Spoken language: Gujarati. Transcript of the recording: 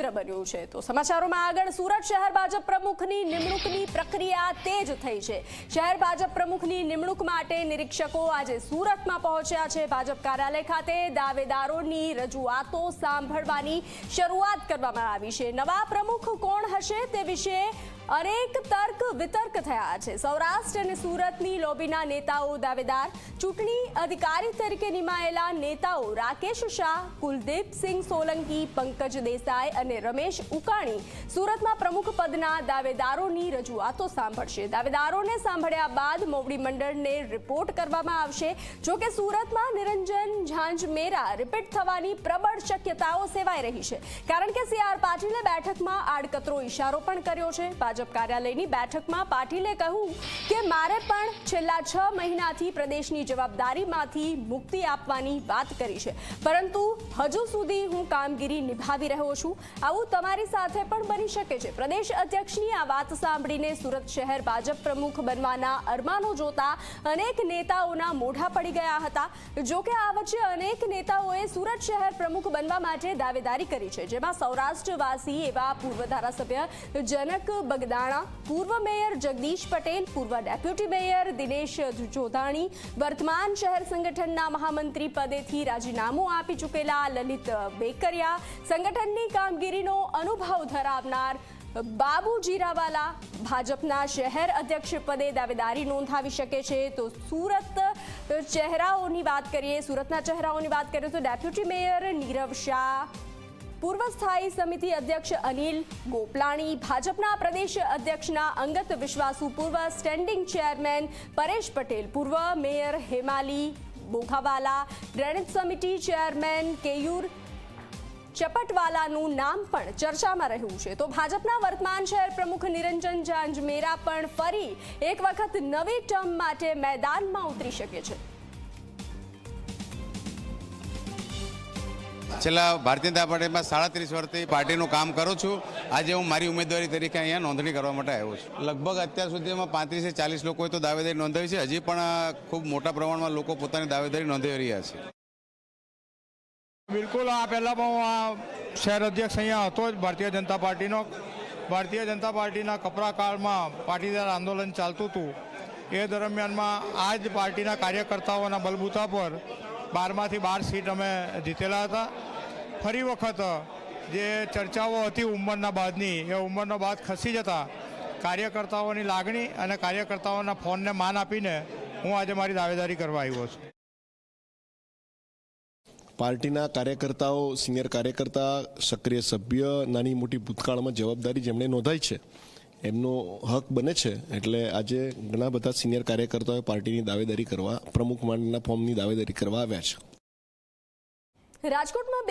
કેન્દ્ર બન્યું છે તો સમાચારોમાં આગળ સુરત શહેર ભાજપ પ્રમુખની નિમણૂકની પ્રક્રિયા તેજ થઈ છે. શહેર ભાજપ પ્રમુખની નિમણૂક માટે નિરીક્ષકો આજે સુરતમાં પહોંચ્યા છે. ભાજપ કાર્યાલય ખાતે દાવેદારોની રજૂઆતો સાંભળવાની શરૂઆત કરવામાં આવી છે. નવા પ્રમુખ કોણ હશે તે વિશે અનેક તર્ક વિતર્ક થયા છે. સૌરાષ્ટ્ર અને સુરતની લોબીના નેતાઓ દાવેદાર, ચૂંટણી અધિકારી તરીકે નિમાયેલા નેતાઓ રાકેશ શાહ, કુલદીપ સિંહ સોલંકી, પંકજ દેસાઈ અને રમેશ ઉકાણી સુરતમાં પ્રમુખ પદના દાવેદારોની રજૂઆતો સાંભળશે. દાવેદારોને સાંભળ્યા બાદ મોવડી મંડળને રિપોર્ટ કરવામાં આવશે. જો કે સુરતમાં નિરંજન ઝાંઝમેરા રિપીટ થવાની પ્રબળ શક્યતાઓ સેવાઈ રહી છે. કારણ કે સી આર પાટીલે બેઠકમાં આડકતરો ઇશારો પણ કર્યો છે. ભાજપ કાર્યાલયની બેઠકમાં પાટીલે કહ્યું કે મારે પણ છેલ્લા છ મહિનાથી પ્રદેશની જવાબદારીમાંથી મુક્તિ આપવાની વાત કરી છે. પરંતુ હજુ સુધી હું કામગીરી નિભાવી રહ્યો છું. આવું તમારી સાથે પણ બની શકે છે. પ્રદેશ અધ્યક્ષની આ વાત સાંભળીને સુરત શહેર ભાજપ પ્રમુખ બનવાના અરમાનો જોતા અનેક નેતાઓના મોઢા પડી ગયા હતા. જોકે આ વચ્ચે અનેક નેતાઓએ સુરત શહેર પ્રમુખ બનવા માટે દાવેદારી કરી છે. જેમાં સૌરાષ્ટ્રવાસી એવા પૂર્વ ધારાસભ્ય જનક બગદાણા પૂર્વ મેયર જગદીશ પટેલ, પૂર્વ ડેપ્યુટી મેયર દિનેશ જોધાણી, વર્તમાન શહેર સંગઠનના મહામંત્રી પદેથી રાજીનામું આપી ચૂકેલા લલિત બેકરિયા, સંગઠનની કામગીરીનો અનુભવ ધરાવનાર બાબુ જીરાવાલા, ભાજપના શહેર અધ્યક્ષ પદે દાવેદારી નોંધાવી શકે છે. તો સુરત ચહેરાઓની વાત કરીએ, સુરતના ચહેરાઓની વાત કરીએ તો ડેપ્યુટી મેયર નીરવ શાહ પૂર્વ સ્થાયી સમિતિ અધ્યક્ષ અનિલ ગોપલાણી, ભાજપના પ્રદેશ અધ્યક્ષના અંગત વિશ્વાસુ પૂર્વ સ્ટેન્ડિંગ ચેરમેન પરેશ પટેલ, પૂર્વ મેયર હેમાલી બોખાવાલા ડ્રેનેજ સમિતિ ચેરમેન કેયુર ચપટવાલાનું નામ પણ ચર્ચામાં રહ્યું છે. તો ભાજપના વર્તમાન શહેર પ્રમુખ નિરંજન ઝાંઝમેરા પણ ફરી એક વખત નવી ટર્મ માટે મેદાનમાં ઉતરી શકે છે. છેલ્લા ભારતીય જનતા પાર્ટીમાં સાડત્રીસ વર્ષથી પાર્ટીનું કામ કરું છું. આજે હું મારી ઉમેદવારી તરીકે અહીંયા નોંધણી કરવા માટે આવ્યો છું. લગભગ અત્યાર સુધીમાં પાંત્રીસથી ચાલીસ લોકોએ તો દાવેદારી નોંધાવી છે. હજી પણ ખૂબ મોટા પ્રમાણમાં લોકો પોતાની દાવેદારી નોંધાવી રહ્યા છે. બિલકુલ, આ પહેલાં પણ હું આ શહેર અધ્યક્ષ અહીંયા હતો જ, ભારતીય જનતા પાર્ટીનો. ભારતીય જનતા પાર્ટીના કપરા કાળમાં પાટીદાર આંદોલન ચાલતું હતું. એ દરમિયાનમાં આ જ પાર્ટીના કાર્યકર્તાઓના બલબૂતા પર બારમાંથી બાર સીટ અમે જીતેલા હતા. ફરી વખત જે ચર્ચાઓ હતી ઉંમરના બાદની, એ ઉંમરનો બાદ ખસી જતા કાર્યકર્તાઓની લાગણી અને કાર્યકર્તાઓના ફોનને માન આપીને હું આજે મારી દાવેદારી કરવા આવ્યો છું. પાર્ટીના કાર્યકર્તાઓ, સિનિયર કાર્યકર્તા, સક્રિય સભ્ય, નાની મોટી ભૂતકાળમાં જવાબદારી જેમણે નોંધાઈ છે. એમનો હક બને છે. એટલે આજે ઘણા બધા સિનિયર કાર્યકર્તાઓએ પાર્ટીની દાવેદારી કરવા, પ્રમુખ માંડના ફોર્મની દાવેદારી કરવા આવ્યા છે. રાજકોટમાં